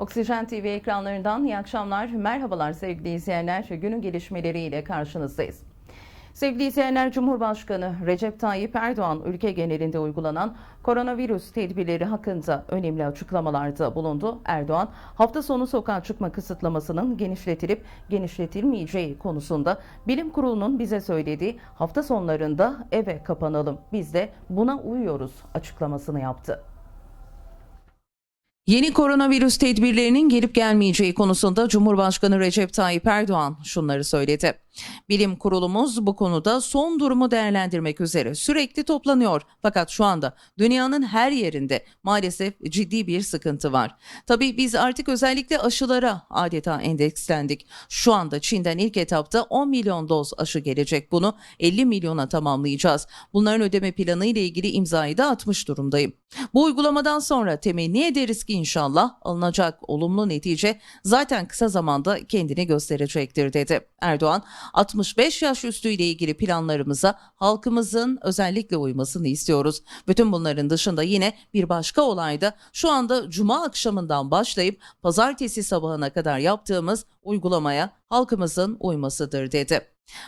Oksijen TV ekranlarından iyi akşamlar, merhabalar sevgili izleyenler. Günün gelişmeleriyle karşınızdayız. Sevgili izleyenler, Cumhurbaşkanı Recep Tayyip Erdoğan ülke genelinde uygulanan koronavirüs tedbirleri hakkında önemli açıklamalarda bulundu. Erdoğan, hafta sonu sokağa çıkma kısıtlamasının genişletilip genişletilmeyeceği konusunda bilim kurulunun bize söylediği hafta sonlarında eve kapanalım, biz de buna uyuyoruz açıklamasını yaptı. Yeni koronavirüs tedbirlerinin gelip gelmeyeceği konusunda Cumhurbaşkanı Recep Tayyip Erdoğan şunları söyledi. Bilim kurulumuz bu konuda son durumu değerlendirmek üzere sürekli toplanıyor. Fakat şu anda dünyanın her yerinde maalesef ciddi bir sıkıntı var. Tabii biz artık özellikle aşılara adeta endekslendik. Şu anda Çin'den ilk etapta 10 milyon doz aşı gelecek. Bunu 50 milyona tamamlayacağız. Bunların ödeme planı ile ilgili imzayı da atmış durumdayım. Bu uygulamadan sonra temenni ederiz ki inşallah alınacak olumlu netice zaten kısa zamanda kendini gösterecektir dedi. Erdoğan 65 yaş üstü ile ilgili planlarımıza halkımızın özellikle uymasını istiyoruz. Bütün bunların dışında yine bir başka olay da şu anda cuma akşamından başlayıp pazartesi sabahına kadar yaptığımız uygulamaya halkımızın uymasıdır dedi.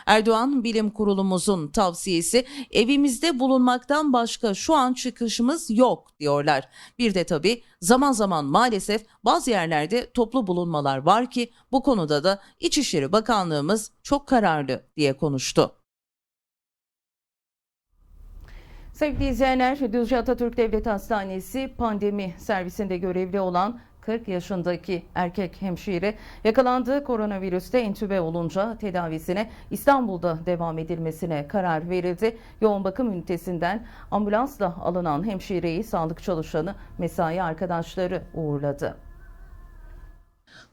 Erdoğan bilim kurulumuzun tavsiyesi evimizde bulunmaktan başka şu an çıkışımız yok diyorlar. Bir de tabii zaman zaman maalesef bazı yerlerde toplu bulunmalar var ki bu konuda da İçişleri Bakanlığımız çok kararlı diye konuştu. Sevgili izleyenler, Düzce Atatürk Devlet Hastanesi pandemi servisinde görevli olan 40 yaşındaki erkek hemşire yakalandığı koronavirüste entübe olunca tedavisine İstanbul'da devam edilmesine karar verildi. Yoğun bakım ünitesinden ambulansla alınan hemşireyi sağlık çalışanı mesai arkadaşları uğurladı.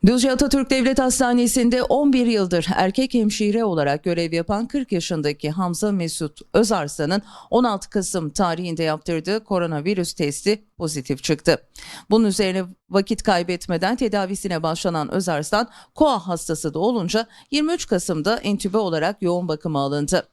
Düzce Atatürk Devlet Hastanesi'nde 11 yıldır erkek hemşire olarak görev yapan 40 yaşındaki Hamza Mesut Özarslan'ın 16 Kasım tarihinde yaptırdığı koronavirüs testi pozitif çıktı. Bunun üzerine vakit kaybetmeden tedavisine başlanan Özarslan, koa hastası da olunca 23 Kasım'da entübe olarak yoğun bakıma alındı.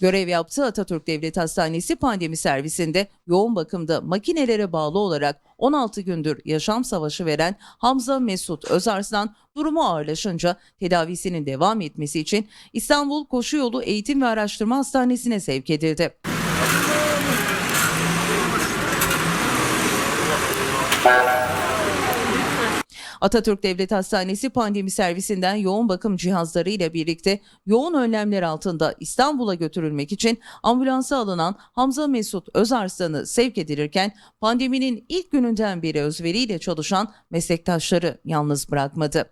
Görev yaptığı Atatürk Devlet Hastanesi pandemi servisinde yoğun bakımda makinelere bağlı olarak 16 gündür yaşam savaşı veren Hamza Mesut Özarslan durumu ağırlaşınca tedavisinin devam etmesi için İstanbul Koşuyolu Eğitim ve Araştırma Hastanesi'ne sevk edildi. Atatürk Devlet Hastanesi pandemi servisinden yoğun bakım cihazları ile birlikte yoğun önlemler altında İstanbul'a götürülmek için ambulansa alınan Hamza Mesut Özarslan'ı sevk edilirken pandeminin ilk gününden beri özveriyle çalışan meslektaşları yalnız bırakmadı.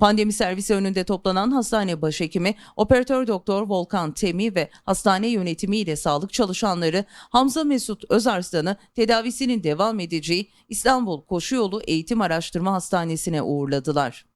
Pandemi servisi önünde toplanan hastane başhekimi, operatör doktor Volkan Temi ve hastane yönetimiyle sağlık çalışanları Hamza Mesut Özarslan'ı tedavisinin devam edeceği İstanbul Koşuyolu Eğitim Araştırma Hastanesi'ne uğurladılar.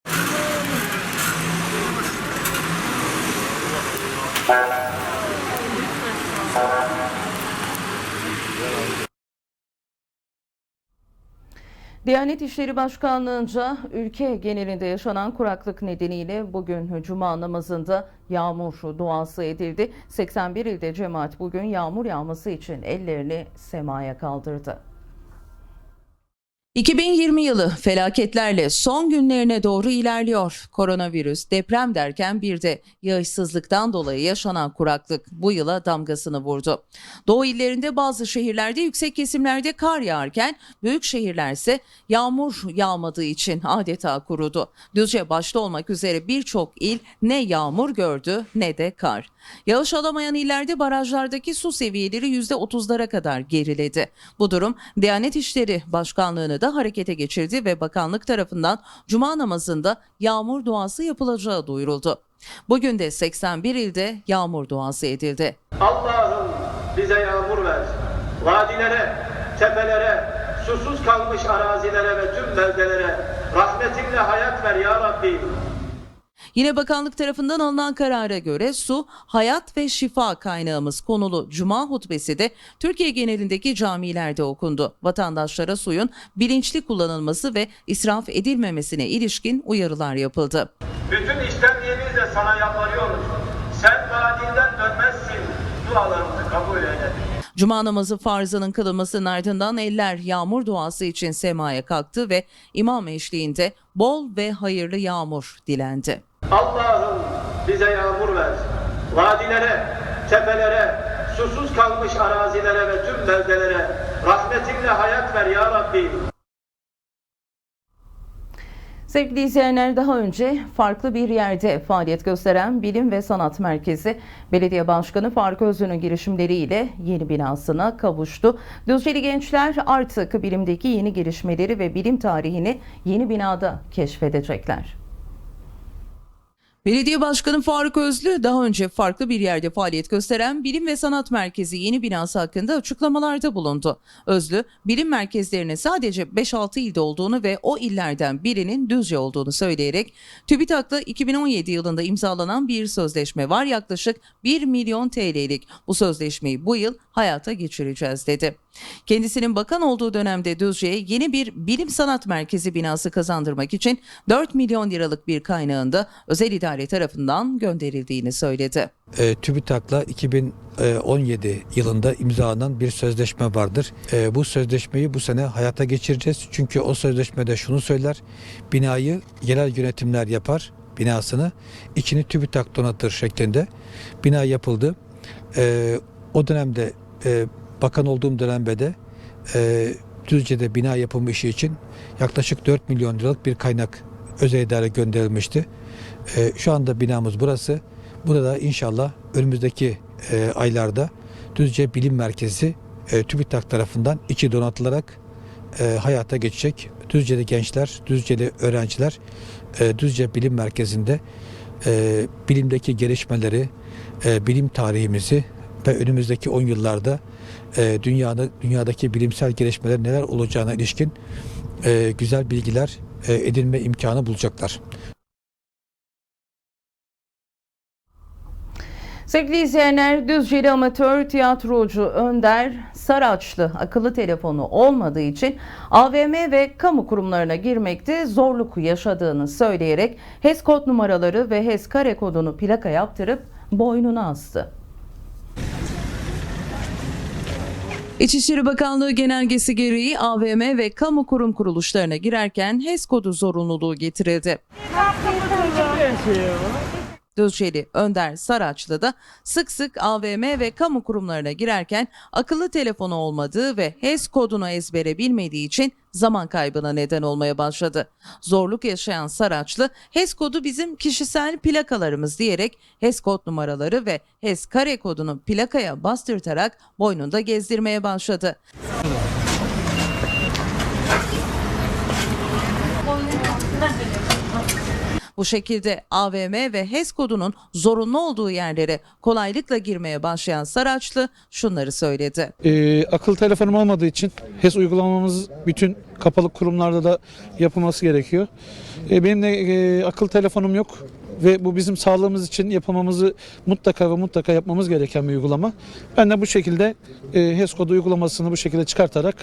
Diyanet İşleri Başkanlığı'nca ülke genelinde yaşanan kuraklık nedeniyle bugün Cuma namazında yağmur duası edildi. 81 ilde cemaat bugün yağmur yağması için ellerini semaya kaldırdı. 2020 yılı felaketlerle son günlerine doğru ilerliyor. Koronavirüs, deprem derken bir de yağışsızlıktan dolayı yaşanan kuraklık bu yıla damgasını vurdu. Doğu illerinde bazı şehirlerde yüksek kesimlerde kar yağarken büyük şehirlerse yağmur yağmadığı için adeta kurudu. Düzce başta olmak üzere birçok il ne yağmur gördü ne de kar. Yağış alamayan illerde barajlardaki su seviyeleri %30'lara kadar geriledi. Bu durum Diyanet İşleri Başkanlığı'nı da harekete geçirdi ve bakanlık tarafından cuma namazında yağmur duası yapılacağı duyuruldu. Bugün de 81 ilde yağmur duası edildi. Allah'ım bize yağmur ver. Vadilere, tepelere, susuz kalmış arazilere ve tüm beldelere rahmetinle hayat ver ya Rabbi. Yine bakanlık tarafından alınan karara göre su, hayat ve şifa kaynağımız konulu Cuma hutbesi de Türkiye genelindeki camilerde okundu. Vatandaşlara suyun bilinçli kullanılması ve israf edilmemesine ilişkin uyarılar yapıldı. Bütün istemliğimizle sana yalvarıyoruz. Sen vaadinden dönmezsin. Dualarımızı kabul eyle. Cuma namazı farzının kılınmasının ardından eller yağmur duası için semaya kalktı ve imam eşliğinde bol ve hayırlı yağmur dilendi. Allah'ım bize yağmur ver. Vadilere, tepelere, susuz kalmış arazilere ve tüm beldelere rahmetinle hayat ver ya Rabbi. Sevgili izleyenler daha önce farklı bir yerde faaliyet gösteren Bilim ve Sanat Merkezi Belediye Başkanı Faruk Özlü'nün girişimleriyle yeni binasına kavuştu. Düzceli gençler artık bilimdeki yeni gelişmeleri ve bilim tarihini yeni binada keşfedecekler. Belediye Başkanı Faruk Özlü daha önce farklı bir yerde faaliyet gösteren Bilim ve Sanat Merkezi yeni binası hakkında açıklamalarda bulundu. Özlü, bilim merkezlerinin sadece 5-6 ilde olduğunu ve o illerden birinin Düzce olduğunu söyleyerek TÜBİTAK'la 2017 yılında imzalanan bir sözleşme var yaklaşık 1 milyon TL'lik. Bu sözleşmeyi bu yıl hayata geçireceğiz dedi. Kendisinin bakan olduğu dönemde Düzce'ye yeni bir bilim sanat merkezi binası kazandırmak için 4 milyon liralık bir kaynağın da özel idare tarafından gönderildiğini söyledi. e, TÜBİTAK'la 2017 yılında imzalanan bir sözleşme vardır. E, bu sözleşmeyi bu sene hayata geçireceğiz. Çünkü o sözleşmede şunu söyler. Binayı yerel yönetimler yapar binasını. içini TÜBİTAK donatır şeklinde. Bina yapıldı. E, o dönemde e, bakan olduğum dönemde de e, Düzce'de bina yapımı işi için yaklaşık 4 milyon liralık bir kaynak özel idare gönderilmişti. E, şu anda binamız burası. Burada inşallah önümüzdeki e, aylarda Düzce Bilim Merkezi e, TÜBİTAK tarafından içi donatılarak e, hayata geçecek. Düzce'li gençler, Düzce'li öğrenciler e, Düzce Bilim Merkezi'nde e, bilimdeki gelişmeleri, e, bilim tarihimizi ve önümüzdeki 10 yıllarda e, dünyada dünyadaki bilimsel gelişmeler neler olacağına ilişkin e, güzel bilgiler e, edinme imkanı bulacaklar. Sevgili izleyenler, Düzceli amatör tiyatrocu Önder Saraçlı akıllı telefonu olmadığı için AVM ve kamu kurumlarına girmekte zorluk yaşadığını söyleyerek HES kod numaraları ve HES kare kodunu plaka yaptırıp boynuna astı. İçişleri Bakanlığı genelgesi gereği AVM ve kamu kurum kuruluşlarına girerken HES kodu zorunluluğu getirildi. Düzceli Önder Saraçlı da sık sık AVM ve kamu kurumlarına girerken akıllı telefonu olmadığı ve HES kodunu ezbere bilmediği için zaman kaybına neden olmaya başladı. Zorluk yaşayan Saraçlı, HES kodu bizim kişisel plakalarımız diyerek HES kod numaraları ve HES kare kodunu plakaya bastırtarak boynunda gezdirmeye başladı. Bu şekilde AVM ve HES kodunun zorunlu olduğu yerlere kolaylıkla girmeye başlayan Saraçlı şunları söyledi. Ee, akıllı telefonum olmadığı için HES uygulamamız bütün kapalı kurumlarda da yapılması gerekiyor. Ee, benim de e, akıllı telefonum yok ve bu bizim sağlığımız için yapılmamızı mutlaka ve mutlaka yapmamız gereken bir uygulama. Ben de bu şekilde e, HES kodu uygulamasını bu şekilde çıkartarak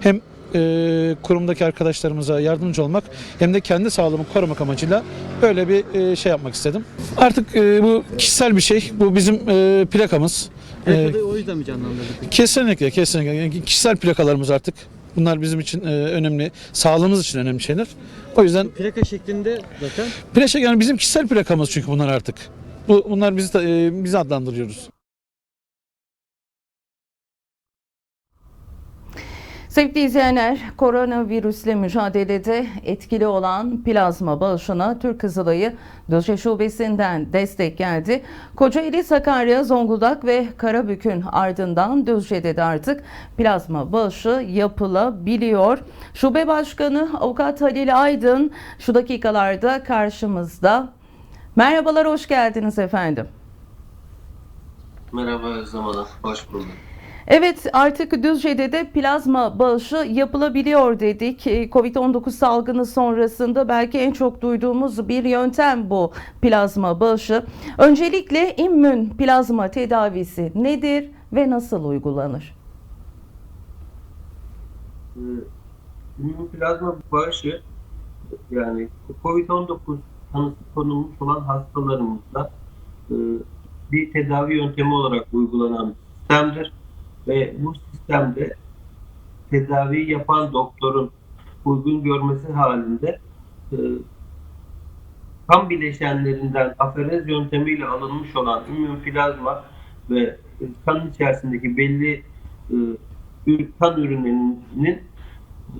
hem e, kurumdaki arkadaşlarımıza yardımcı olmak hem de kendi sağlığımı korumak amacıyla böyle bir e, şey yapmak istedim. Artık e, bu kişisel bir şey. Bu bizim e, plakamız. Plakada o yüzden mi canlandırdık? Kesinlikle, kesinlikle. Yani kişisel plakalarımız artık. Bunlar bizim için e, önemli, sağlığımız için önemli şeyler. O yüzden Plaka şeklinde zaten plaka yani bizim kişisel plakamız çünkü bunlar artık. Bu bunlar bizi e, bizi adlandırıyoruz. Sevgili izleyenler, koronavirüsle mücadelede etkili olan plazma bağışına Türk Kızılayı Düzce Şubesi'nden destek geldi. Kocaeli, Sakarya, Zonguldak ve Karabük'ün ardından Düzce'de de artık plazma bağışı yapılabiliyor. Şube Başkanı Avukat Halil Aydın şu dakikalarda karşımızda. Merhabalar, hoş geldiniz efendim. Merhaba Özlem Hanım, hoş bulduk. Evet artık Düzce'de de plazma bağışı yapılabiliyor dedik. Ee, Covid-19 salgını sonrasında belki en çok duyduğumuz bir yöntem bu plazma bağışı. Öncelikle immün plazma tedavisi nedir ve nasıl uygulanır? e, plazma bağışı yani COVID-19 tanısı konulmuş olan hastalarımızda e, bir tedavi yöntemi olarak uygulanan bir sistemdir. Ve bu sistemde tedavi yapan doktorun uygun görmesi halinde e, kan bileşenlerinden aferez yöntemiyle alınmış olan immün plazma ve kan içerisindeki belli e, kan ürünlerinin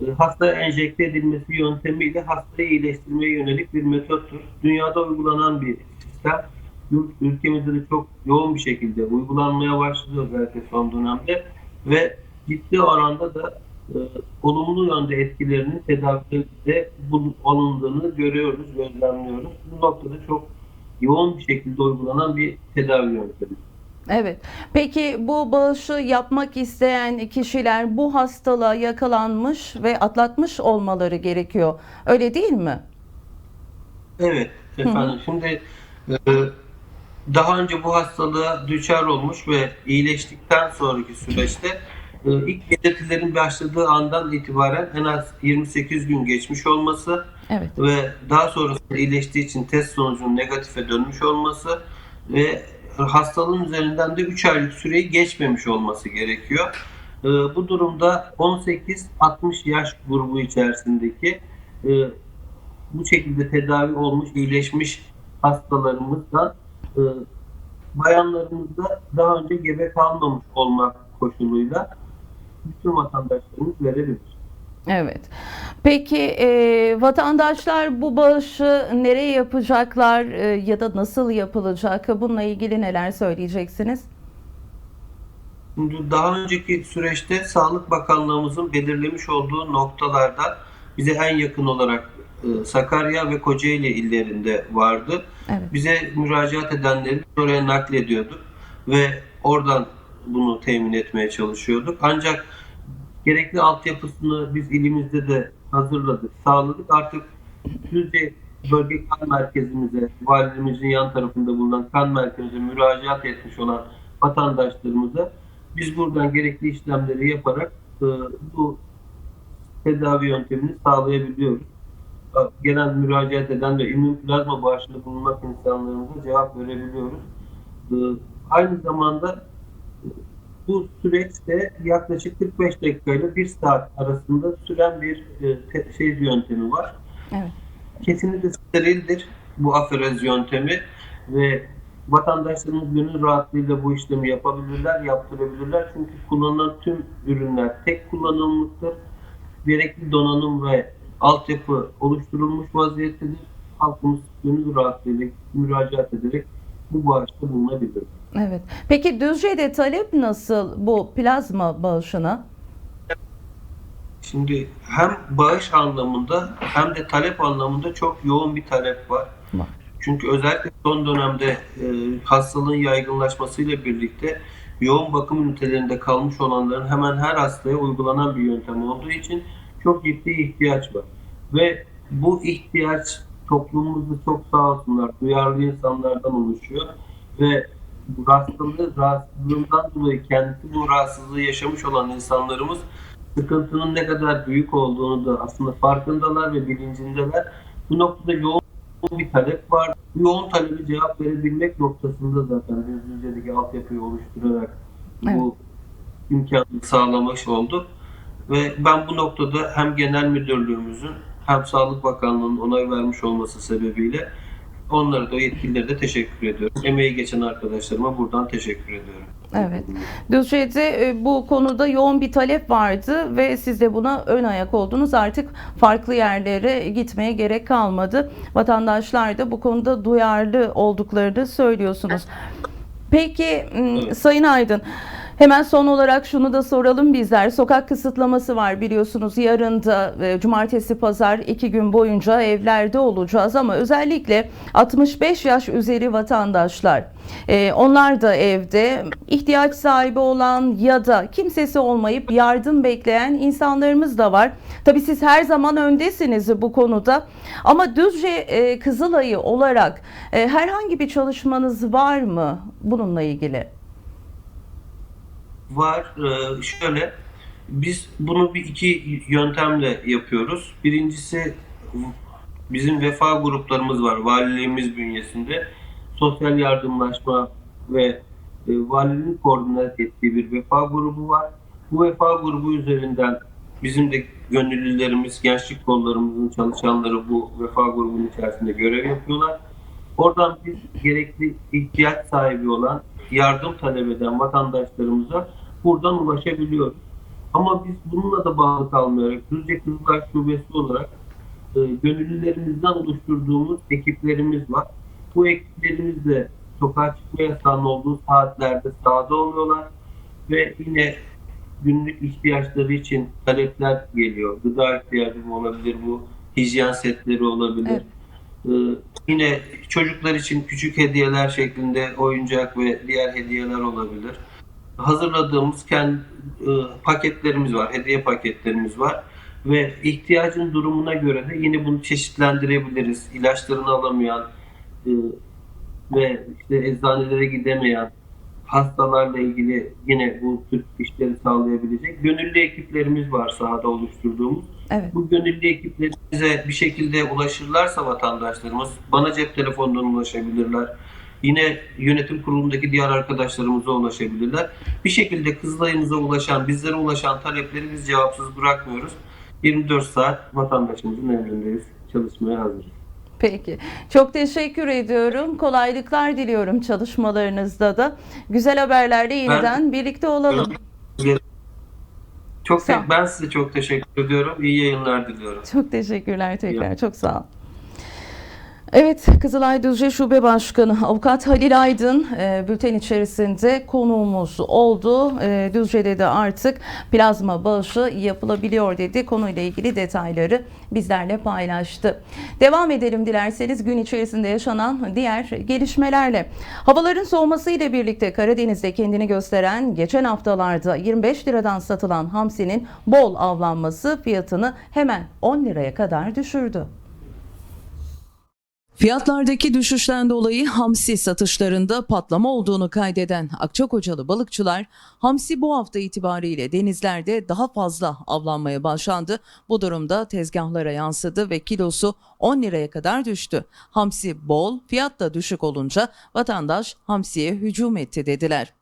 e, hastaya enjekte edilmesi yöntemiyle hastayı iyileştirmeye yönelik bir metottur. Dünyada uygulanan bir sistem. Ülkemizde de çok yoğun bir şekilde uygulanmaya başladı özellikle son dönemde ve ciddi oranda da e, olumlu yönde etkilerinin tedavide alındığını görüyoruz, gözlemliyoruz. Bu noktada çok yoğun bir şekilde uygulanan bir tedavi yöntemi. Evet. Peki bu bağışı yapmak isteyen kişiler bu hastalığa yakalanmış ve atlatmış olmaları gerekiyor. Öyle değil mi? Evet efendim. Şimdi e, daha önce bu hastalığa düçar olmuş ve iyileştikten sonraki süreçte e, ilk belirtilerin başladığı andan itibaren en az 28 gün geçmiş olması Evet. ve daha sonrasında iyileştiği için test sonucunun negatife dönmüş olması ve hastalığın üzerinden de 3 aylık süreyi geçmemiş olması gerekiyor. E, bu durumda 18-60 yaş grubu içerisindeki e, bu şekilde tedavi olmuş, iyileşmiş hastalarımızdan e, bayanlarımızda daha önce gebe kalmamış olmak koşuluyla bütün vatandaşlarımız verebilir. Evet. Peki e, vatandaşlar bu bağışı nereye yapacaklar e, ya da nasıl yapılacak? Bununla ilgili neler söyleyeceksiniz? Şimdi daha önceki süreçte Sağlık Bakanlığımızın belirlemiş olduğu noktalarda bize en yakın olarak e, Sakarya ve Kocaeli illerinde vardı. Evet. Bize müracaat edenleri oraya naklediyorduk ve oradan bunu temin etmeye çalışıyorduk. Ancak gerekli altyapısını biz ilimizde de hazırladık, sağladık. Artık Düzce Bölge Kan Merkezimize, valimizin yan tarafında bulunan kan merkezimize müracaat etmiş olan vatandaşlarımıza biz buradan gerekli işlemleri yaparak e, bu tedavi yöntemini sağlayabiliyoruz. Gelen müracaat eden ve immün plazma bağışında bulunmak insanlarımıza cevap verebiliyoruz. E, Aynı zamanda e, bu süreçte yaklaşık 45 dakika ile 1 saat arasında süren bir e, şey yöntemi var. Evet. Kesinlikle sterildir bu aferez yöntemi ve vatandaşlarımız gönül rahatlığıyla bu işlemi yapabilirler, yaptırabilirler. Çünkü kullanılan tüm ürünler tek kullanımlıktır. Gerekli donanım ve altyapı oluşturulmuş vaziyettedir. Halkımız gönül rahatlığıyla müracaat ederek bu bağışta bulunabilir. Evet. Peki Düzce'de talep nasıl bu plazma bağışına? Şimdi hem bağış anlamında hem de talep anlamında çok yoğun bir talep var. Var. Çünkü özellikle son dönemde e, hastalığın yaygınlaşmasıyla birlikte yoğun bakım ünitelerinde kalmış olanların hemen her hastaya uygulanan bir yöntem olduğu için çok ciddi ihtiyaç var. Ve bu ihtiyaç toplumumuzda çok sağ olsunlar duyarlı insanlardan oluşuyor ve bu hastalığı, rahatsızlığından dolayı kendisi bu rahatsızlığı yaşamış olan insanlarımız sıkıntının ne kadar büyük olduğunu da aslında farkındalar ve bilincindeler. Bu noktada yoğun bir talep var. Bu yoğun talebi cevap verebilmek noktasında zaten Düzce'deki altyapıyı oluşturarak bu imkanı sağlamış olduk. Ve ben bu noktada hem genel müdürlüğümüzün hem Sağlık Bakanlığı'nın onay vermiş olması sebebiyle onlara da yetkililere de teşekkür ediyorum. Emeği geçen arkadaşlarıma buradan teşekkür ediyorum. Evet. Düzce'de e, bu konuda yoğun bir talep vardı ve siz de buna ön ayak oldunuz. Artık farklı yerlere gitmeye gerek kalmadı. Vatandaşlar da bu konuda duyarlı olduklarını söylüyorsunuz. Peki Evet. Sayın Aydın, Hemen son olarak şunu da soralım bizler. Sokak kısıtlaması var biliyorsunuz. Yarın da e, cumartesi pazar iki gün boyunca evlerde olacağız ama özellikle 65 yaş üzeri vatandaşlar. e, onlar da evde ihtiyaç sahibi olan ya da kimsesi olmayıp yardım bekleyen insanlarımız da var. Tabii siz her zaman öndesiniz bu konuda. Ama Düzce e, Kızılay'ı olarak e, herhangi bir çalışmanız var mı bununla ilgili? Var. Ee, şöyle, biz bunu bir iki yöntemle yapıyoruz. Birincisi bizim vefa gruplarımız var valiliğimiz bünyesinde. Sosyal yardımlaşma ve e, valiliğin koordine ettiği bir vefa grubu var. Bu vefa grubu üzerinden bizim de gönüllülerimiz, gençlik kollarımızın çalışanları bu vefa grubunun içerisinde görev yapıyorlar. Oradan biz gerekli ihtiyaç sahibi olan, yardım talep eden vatandaşlarımıza buradan ulaşabiliyoruz. Ama biz bununla da bağlı kalmayarak Düzce Kızılay Şubesi olarak e, gönüllülerimizden oluşturduğumuz ekiplerimiz var. Bu ekiplerimiz de sokağa çıkma yasağının olduğu saatlerde sahada oluyorlar ve yine günlük ihtiyaçları için talepler geliyor. Gıda ihtiyacı mı olabilir bu, hijyen setleri olabilir. Evet. Ee, yine çocuklar için küçük hediyeler şeklinde oyuncak ve diğer hediyeler olabilir. Hazırladığımız kendi e, paketlerimiz var, hediye paketlerimiz var ve ihtiyacın durumuna göre de yine bunu çeşitlendirebiliriz. İlaçlarını alamayan e, ve işte eczanelere gidemeyen hastalarla ilgili yine bu tür işleri sağlayabilecek gönüllü ekiplerimiz var sahada oluşturduğumuz. Evet. Bu gönüllü ekiplerimize bir şekilde ulaşırlarsa vatandaşlarımız bana cep telefonundan ulaşabilirler. Yine yönetim kurulundaki diğer arkadaşlarımıza ulaşabilirler. Bir şekilde Kızılay'ımıza ulaşan, bizlere ulaşan talepleri biz cevapsız bırakmıyoruz. 24 saat vatandaşımızın emrindeyiz. Çalışmaya hazırız. Peki. Çok teşekkür ediyorum. Kolaylıklar diliyorum çalışmalarınızda da. Güzel haberlerle yeniden birlikte olalım. Çok Sağ ben size çok teşekkür ediyorum. İyi yayınlar diliyorum. Çok teşekkürler tekrar. Çok sağ ol. Evet, Kızılay Düzce Şube Başkanı Avukat Halil Aydın e, bülten içerisinde konuğumuz oldu. E, Düzce'de de artık plazma bağışı yapılabiliyor dedi. Konuyla ilgili detayları bizlerle paylaştı. Devam edelim dilerseniz gün içerisinde yaşanan diğer gelişmelerle. Havaların soğuması ile birlikte Karadeniz'de kendini gösteren geçen haftalarda 25 liradan satılan hamsinin bol avlanması fiyatını hemen 10 liraya kadar düşürdü. Fiyatlardaki düşüşten dolayı hamsi satışlarında patlama olduğunu kaydeden Akçakocalı balıkçılar hamsi bu hafta itibariyle denizlerde daha fazla avlanmaya başlandı. Bu durumda tezgahlara yansıdı ve kilosu 10 liraya kadar düştü. Hamsi bol, fiyat da düşük olunca vatandaş hamsiye hücum etti dediler.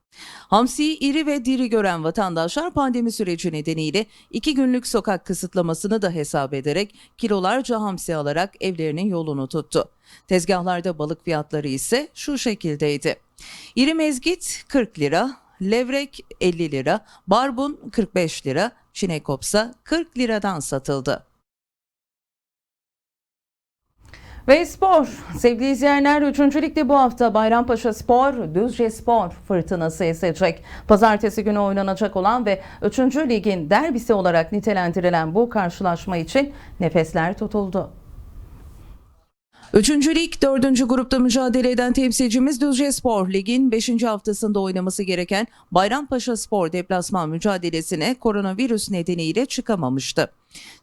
Hamsiyi iri ve diri gören vatandaşlar pandemi süreci nedeniyle iki günlük sokak kısıtlamasını da hesap ederek kilolarca hamsi alarak evlerinin yolunu tuttu. Tezgahlarda balık fiyatları ise şu şekildeydi. İri mezgit 40 lira, levrek 50 lira, barbun 45 lira, çinekopsa 40 liradan satıldı. Ve spor. Sevgili izleyenler 3. Lig'de bu hafta Bayrampaşa Spor, Düzce Spor fırtınası esecek. Pazartesi günü oynanacak olan ve 3. Lig'in derbisi olarak nitelendirilen bu karşılaşma için nefesler tutuldu. Üçüncü lig dördüncü grupta mücadele eden temsilcimiz Düzce Spor Lig'in 5. haftasında oynaması gereken Bayrampaşa Spor deplasman mücadelesine koronavirüs nedeniyle çıkamamıştı.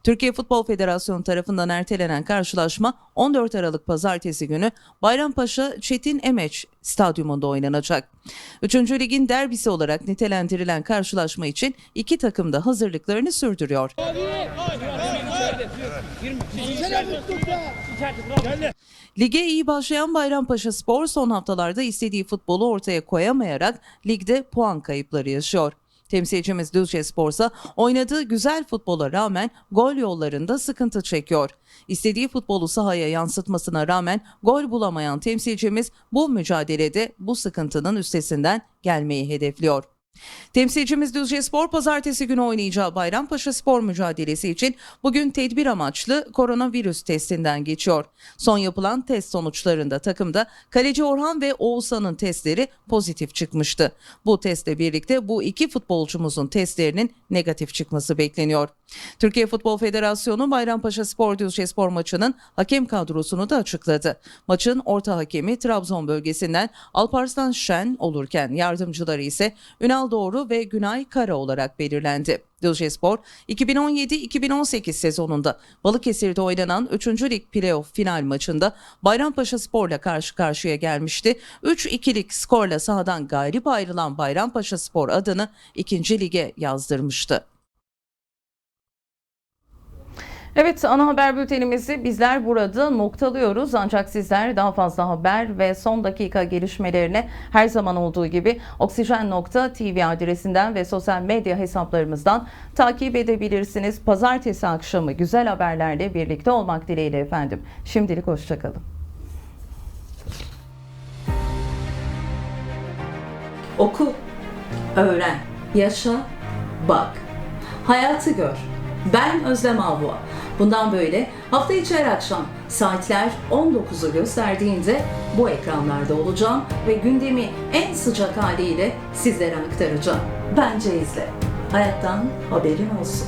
Türkiye Futbol Federasyonu tarafından ertelenen karşılaşma 14 Aralık Pazartesi günü Bayrampaşa Çetin Emeç Stadyumunda oynanacak. Üçüncü ligin derbisi olarak nitelendirilen karşılaşma için iki takım da hazırlıklarını sürdürüyor. Lige iyi başlayan Bayrampaşa Spor son haftalarda istediği futbolu ortaya koyamayarak ligde puan kayıpları yaşıyor. Temsilcimiz Düzce Spor ise oynadığı güzel futbola rağmen gol yollarında sıkıntı çekiyor. İstediği futbolu sahaya yansıtmasına rağmen gol bulamayan temsilcimiz bu mücadelede bu sıkıntının üstesinden gelmeyi hedefliyor. Temsilcimiz Düzce Spor pazartesi günü oynayacağı Bayrampaşa Spor mücadelesi için bugün tedbir amaçlı koronavirüs testinden geçiyor. Son yapılan test sonuçlarında takımda kaleci Orhan ve Oğuzhan'ın testleri pozitif çıkmıştı. Bu testle birlikte bu iki futbolcumuzun testlerinin negatif çıkması bekleniyor. Türkiye Futbol Federasyonu Bayrampaşa Spor Düzce Spor maçının hakem kadrosunu da açıkladı. Maçın orta hakemi Trabzon bölgesinden Alparslan Şen olurken yardımcıları ise Ünal Doğru ve Günay Kara olarak belirlendi. Düzce Spor 2017-2018 sezonunda Balıkesir'de oynanan 3. Lig Playoff final maçında Bayrampaşa Spor'la karşı karşıya gelmişti. 3-2'lik skorla sahadan galip ayrılan Bayrampaşa Spor adını 2. lige yazdırmıştı. Evet ana haber bültenimizi bizler burada noktalıyoruz ancak sizler daha fazla haber ve son dakika gelişmelerine her zaman olduğu gibi oksijen.tv adresinden ve sosyal medya hesaplarımızdan takip edebilirsiniz. Pazartesi akşamı güzel haberlerle birlikte olmak dileğiyle efendim. Şimdilik hoşçakalın. Oku, öğren, yaşa, bak. Hayatı gör. Ben Özlem Avua. Bundan böyle hafta içi her akşam saatler 19'u gösterdiğinde bu ekranlarda olacağım ve gündemi en sıcak haliyle sizlere aktaracağım. Bence izle. Hayattan haberin olsun.